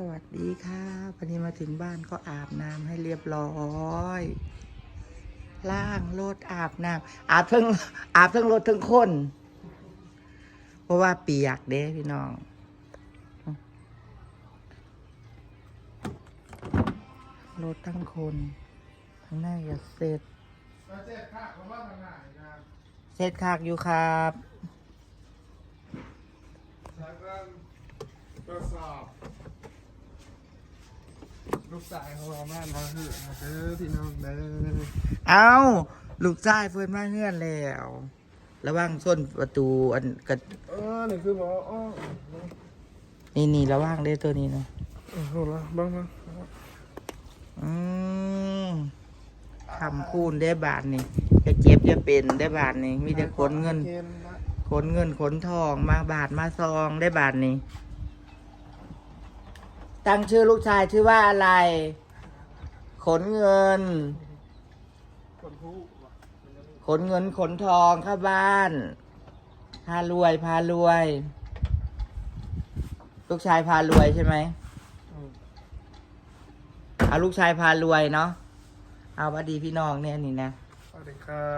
สวัสดีค่ะวันนี้มาถึงบ้านก็อาบน้ำให้เรียบร้อยล้างรถอาบน้ำอาบทั้งอาบทั้งรถทั้งคน เพราะว่าเปียกเด้พี่น้อง รถทั้งคนทั้งหน้าอย่าเสร็จเทศข้าเขาว่าทางไหนครับเสร็จคักอยู่ครับแล้วก็ตรวจสอบ ลูกสายของเราแม่มาเหือมาเด้อพี่น้องเด้อเอาลูกชายเฟิร์นมาเงื่อนแล้ว ระวังส้นประตูอันกระเออนี่คือบอกว่าอ๋อนี่นี่ระวังเด้อตัวนี้นะโอ้โหละบ้างบ้างอืมทำคูณได้บาทนี่จะเจ็บจะเป็นได้บาทนี่มีแต่ขนเงินขนเงินขนทองมาบาทมาซองได้บาทนี้ ตั้งชื่อลูกชายชื่อว่าอะไร ขนเงินคนผู้ขนเงินขนทองเข้าบ้าน พารวย พารวย ลูกชายพารวยใช่ไหมเอาลูกชายพารวยเนาะ เอาวัดดีพี่น้องเนี่ยนี่นะสวัสดีครั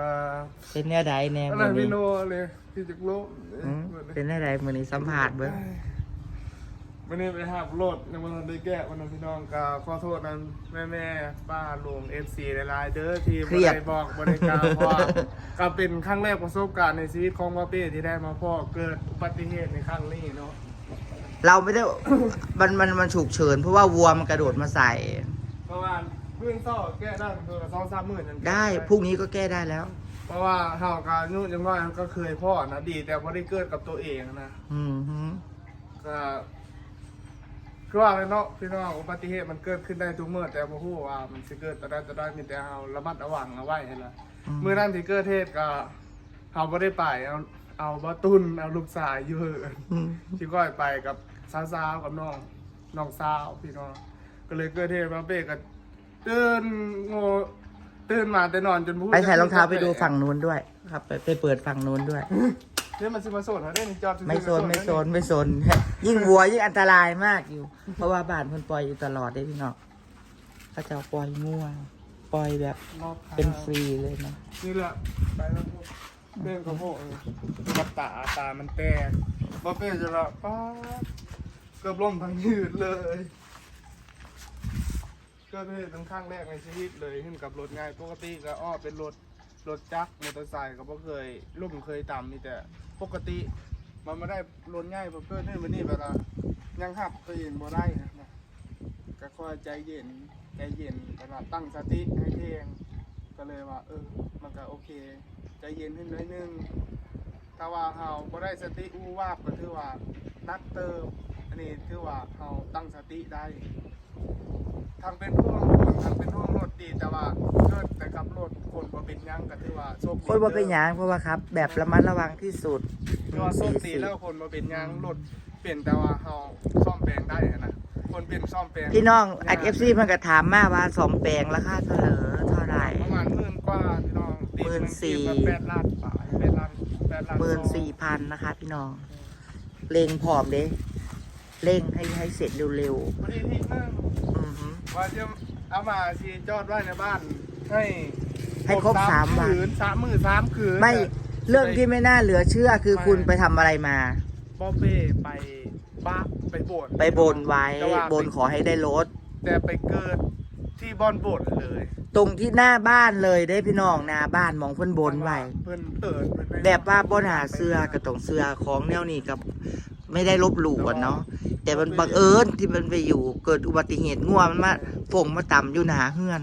บเป็นเนี่ยใดแน่อะไรมือพี่นี้โนเลยพี่จักรโลก อืมเป็นเนี่ยใดมือนี้สัมผัสเบิ้ง วันนี้ไปหาบรถในวันนั้นได้แก้วันนั้นพี่น้องกาขอโทษนั้นแม่แม่ๆป้าลุงเอฟซีหลายๆเด้อที่เคบ่รียด ได้บอกบริการเพราะว่าก็เป็นครั้งแรกประสบการณ์ในชีวิตของว่าเป้ที่ได้มาพ่อเกิดอุบัติเหตุในครั้งนี้เนาะเราไม่ได้ มันมันมันฉุกเฉิน เพราะว่าวัวมันกระโดดมาใส่ เพราะว่าเรื่องเศร้าแก้ได้คือสองสามหมื่นนั่นได้พรุ่งนี้ก็แก้ได้แล้ว เพราะว่าเฮาการนู่นยังน้อยก็เคยพ่อนะดี แต่บ่ได้เกิดกับตัวเองนะ อืมฮึก็ คือว่าเลยเนาะพี่น้องอุบัติเหตุมันเกิดขึ้นได้ทุกเมื่อแต่บ่ฮู้ว่ามันสิเกิดตอนใดตอนใดมีแต่เฮาระมัดระวังเอาไว้ให้ละเมื่อนั้นที่เกิดเหตุก็เฮาบ่ได้ไปเอาเอาบ่ตุนเอาลูกสาวอยู่เหินอืมที่ก้อยไปกับสาวๆกับน้องน้องสาวพี่น้องก็เลยเกิดเหตุมาเป้ก็ตื่นโง่ตื่นมาแต่นอนจนพูดไปใส่รองเท้าไปดูฝั่งนู้นด้วย ครับ ไปไปเปิดฝั่งนู้นด้วย เนี่ยมันสิมาโซนเขาได้นี่จอดซื่อๆไม่โซนก็ไม่โซนไม่โซน ยิ่งวัวยิ่งอันตรายมากอยู่ เพราะว่าบ้านเพิ่นปล่อยอยู่ตลอดได้พี่น้องเขาจะเอาปล่อยง่วงปล่อยแบบรอบทางเป็นฟรีเลยนะนี่แหละไปแล้วพวกเป้เขาโผล่กับตาตามันแตกบ่เป้จะละป้าดเกือบล่มทั้งยืดเลยก็เป็นทั้งข้างแรกในชีวิตเลยขึ้นกับรถง่ายปกติก็อ้อเป็นรถ รถจักรมอเตอร์ไซค์ก็บ่เคยลุ่มเคยต่ำมีแต่ปกติ มันไม่ได้รถง่ายเพราะเพื่อนนี่มันนี่แบบว่ายังหับตัวเองบ่ได้นะนะก็ค่อยใจเย็นใจเย็นแบบว่าตั้งสติให้เพียงก็เลยว่า เออ มันก็โอเค ใจเย็นขึ้นหน้อยนึงถ้าว่าเฮาบ่ได้สติอู้ว่าก็ถือว่านักเติมอันนี้ถือว่าเฮาตั้งสติได้ทางเป็นห่วงคนทางเป็นห่วงรถดีแต่ว่าเกิดแต่ ก็ถือว่าโชคดีคนบ่เป็นหยังเพราะว่าครับ แบบระมัดระวังที่สุดถือว่าโชคดีแล้วคนบ่เป็นหยังรถเปลี่ยนแต่ว่าเฮาซ่อมแปลงได้อะนะคนเปลี่ยนซ่อมแปลงพี่น้องอัดเอฟซีมันก็ถามมาว่าสอมแปลงราคาเท่าไหร่เท่าไหร่ประมาณหมื่นกว่าพี่น้องตีหมื่นสี่ตีมาแปดล้านบาทแปดล้านแปดล้านหมื่นสี่พันนะคะ พี่น้องเร่งผอมเด้เร่งให้ให้เสร็จเร็วพอดีที่นึงๆอือฮึว่าจะเอามาชีจอดไว้ในบ้านให้ ให้ครบสามวัน คืนสามหมื่นสามคืนไม่เรื่องที่ไม่น่าเหลือเชื่อคือคุณไปทำอะไรมา บอเป้ไปบ้าไปโบสถ์ไปบนไว้แต่ว่าบนขอให้ได้รถ แต่ไปเกิดที่บอนโบสถ์เลยตรงที่หน้าบ้านเลยได้พี่น้องหน้าบ้านมองเพิ่นบนไว้เพิ่นเอิดเพิ่นไปแบบว่าบนหาเสื้อกับตรงเสื้อของแนวนี้กับ ไม่ได้ลบหลู่อะเนาะแต่มันบังเอิญที่มันไปอยู่เกิดอุบัติเหตุง่วมันมาฝงมาต่ำอยู่หนาเฮือน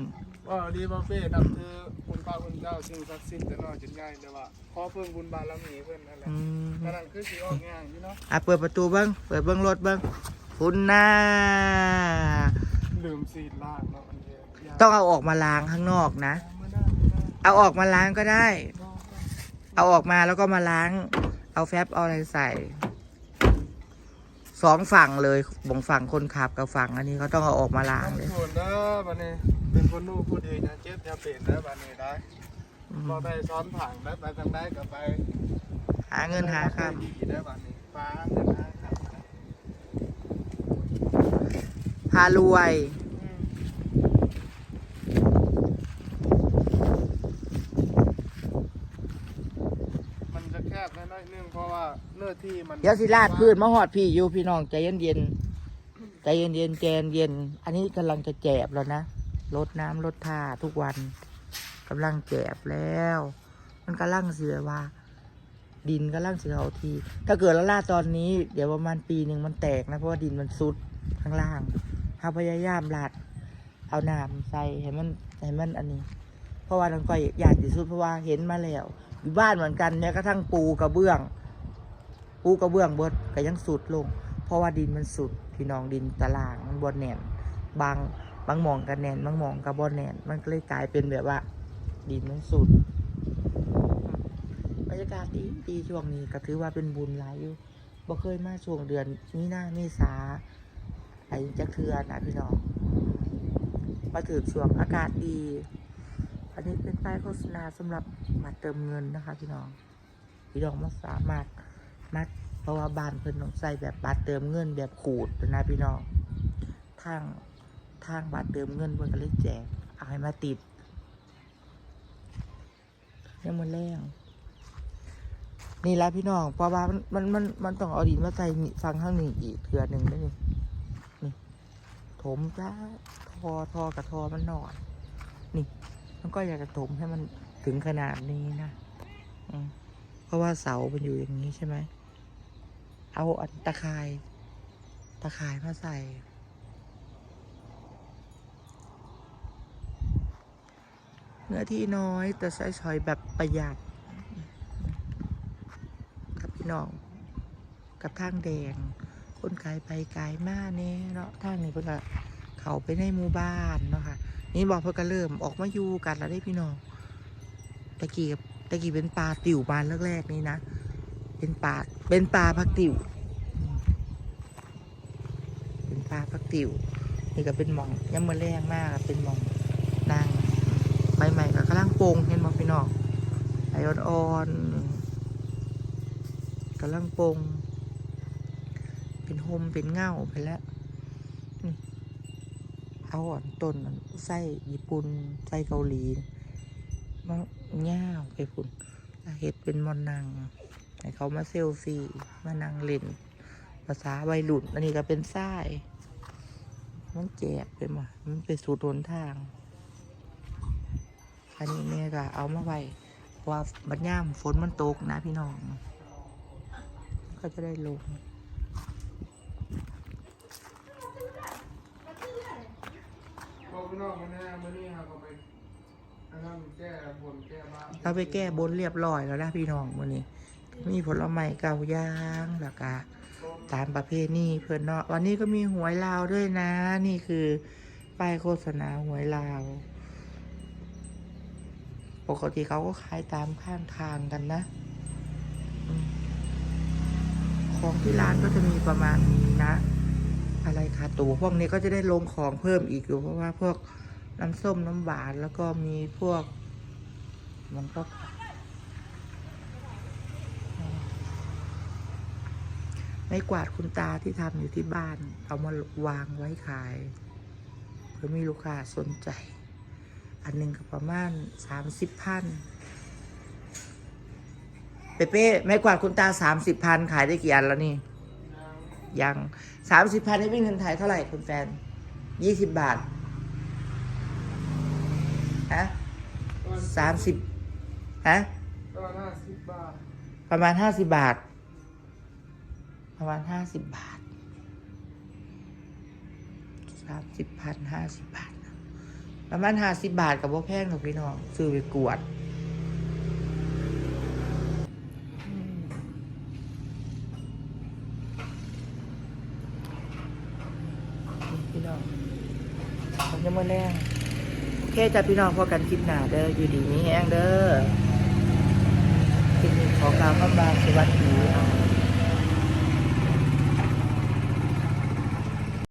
ว่าดีบอเป้นับถือคุณป้าคุณเจ้าสิ่งศักดิ์สิทธิ์แต่น้อยจนง่ายแต่ว่าขอเพิ่มบุญบารมีเพิ่นนั่นแหละอืม นั่นนะคือสิออกง่ายพี่เนาะอะเปิดประตูเบิ้งเปิดเบิ้งรถเบิ้งคุณหน้าลืมสีดล่างเนาะอันเดียวต้องเอาออกมาล้างข้างนอกนะ ไม่ได้ไม่ได้เอาออกมาล้างก็ได้ก็เอาออกมาแล้วก็มาล้าง เอาแฟบเอาอะไรใส่สองฝั่งเลยบงฝั่งคนขับกับฝั่งอันนี้เขาต้องเอาออกมาล้างเลย ส่วนเด้อบัดนี้ เป็นคนนู้นพูดเองนะเจ็บอย่าเปลี่ยนเด้อบัดนี้ได้อืมรอได้ซ้อนผังได้ไปทางได้ก็ไปหาเงินหาคดีได้อบัดนี้ฟ้าเงินหาครับำพารวยมันจะแคบน้อยๆนึงเพราะว่าเนื้อที่มันเดี๋ยวสิลาดพื้นมาหอดพี่อยู่พี่น้องใจเย็นเย็นๆใจเย็นเย็นๆใจเย็นๆอันนี้กำลังจะแจบแล้วนะ ลดน้ำลดท่าทุกวันกำลังแจบแล้ว มันกำลังเสือว่า ดินกำลังเสือเอาที ถ้าเกิดล้วลาดตอนนี้ เดี๋ยวประมาณปีหนึ่งมันแตกนะ เพราะว่าดินมันซุดข้างล่างถ้าพยายามลาดเอาน้ำใส่ให้มันให้มันอันนี้ เพราะว่าน้องก้อยอยากที่สุดเพราะว่าเห็นมาแล้วอยู่บ้านเหมือนกันเนี่ยกระทั่งปูกระเบื้อง ปูกระเบื้องบดก็ยังสุดลง เพราะว่าดินมันสุดพี่น้องดินตารางมันบนแหน่นบาง บางหมองกันแนนบางหมองกับบนแนนมันก็เลยกลายเป็นแบบว่า ดินมันสุดบรรยากาศดีดีช่วงนี้ก็ถือว่าเป็นบุญหลายอยู่บ่เคยมาช่วงเดือนมีนาเมษาไอจะเคลือนนะพี่น้องมาถึงช่วงอากาศดี อันนี้เป็นป้ายโฆษณาสำหรับบัตรเติมเงินนะคะ พี่น้อง พี่น้องมาสามารถมาเพราะว่าบานเพิ่นต้องใส่แบบบัตรเติมเงินแบบขูดนะพี่น้องทาง ทางบัตรเติมเงินเพิ่นก็เลยแจกเอาให้มาติดยังมันแรงนี่แหละพี่น้องเพราะว่ามันมันมันมันต้องเอาดินมาใส่ฟังข้างหนี้อีกเถื่อหนึ่งได้นี่นี่ถมจ้าทอทอกับทอมันหนอนนี่ มันก็อยากจะถมให้มันถึงขนาดนี้นะเพราะว่าเสามันอยู่อย่างนี้ใช่ไหมเอาอันตะข่าย ตะข่ายมาใส่ เนื้อที่น้อยแต่ใช้สอยแบบประหยัดครับพี่น้อง กับทางแดง คนขายไปไกลมากเนี่ยเนาะทางนี้เพิ่อนก็เขาไปในหมู่บ้านเนาะค่ะ นี่บอกเพิ่อนก็เริ่มออกมาอยู่กันแล้วได้พี่น้องตะกี้กับตะกี้เป็นปลาติ๋วบานแรกๆนี่นะ เป็นปลาเป็นปลาพักติ๋วเป็นปลาพักติ๋วนี่ก็เป็นหมองยังมือแรงมากเป็นหมอง ใหม่ก็กำลังโป่งเห็นบอกพี่น้องไออ่อนๆกำลังโป่งเป็นโฮมเป็นเง่าไปแล้วเอาอ่อนต้นมันไส้ญี่ปุ่นไส้เกาหลีมันง่าวไปพุ่นเห็ดเป็นมอนนางให้เขามาเซลฟี่มานั่งเล่นภาษาวัยรุ่นอันนี้ก็เป็นไส้มันแจกไปหมดมันเป็นสูตรหนทาง อันนี้แม่ก็เอามาไว้เพราะว่าบัดย่ามฝนมันตกนะพี่น้อง ก็จะได้ลงเอานเราไปแก้บนเรียบร้อยแล้วนะพี่น้องวันนี้ มีผลไม้เก่าย่างแล้วก็ตามประเพณีเพื่อนเนาะวันนี้ก็มีหวยลาวด้วยนะ นี่คือป้ายโฆษณาหวยลาว ปกติเขาก็ขายตามข้างทางกันนะ ของที่ร้านก็จะมีประมาณนี้นะ อะไรคะตัวพวกนี้ก็จะได้ลงของเพิ่มอีกอยู่เพราะว่าพวกน้ำส้มน้ำหวานแล้วก็มีพวก มันก็ไม่กวาดคุณตาที่ทำอยู่ที่บ้าน เอามาวางไว้ขายเพื่อมีลูกค้าสนใจ อันหนึ่งก็ประมาณสามสิบพันเป๊ะๆไม่กวาดคุณตาสามสิบพันขายได้กี่อันแล้วนี่ ยังสามสิบพันให้วิ่งเงินไทยเท่าไหร่คุณแฟนยี่สิบบาทฮะสามสิบฮะก็ห้าสิบบาท ประมาณห้าสิบบาท ประมาณห้าสิบบาทสามสิบพันห้าสิบบาท ประมาณห้าสิบบาทกับว่าแพงหรอกพี่น้องซื้อไปกวดอืมพี่น้องผมจะมาแรงโอเคจ้ะพี่น้องพอกันคลิปหนาเด้ออยู่ดีนี้แห้งเด้อคลิปนี้ขอกล่าวคำบาสวัสดีครับ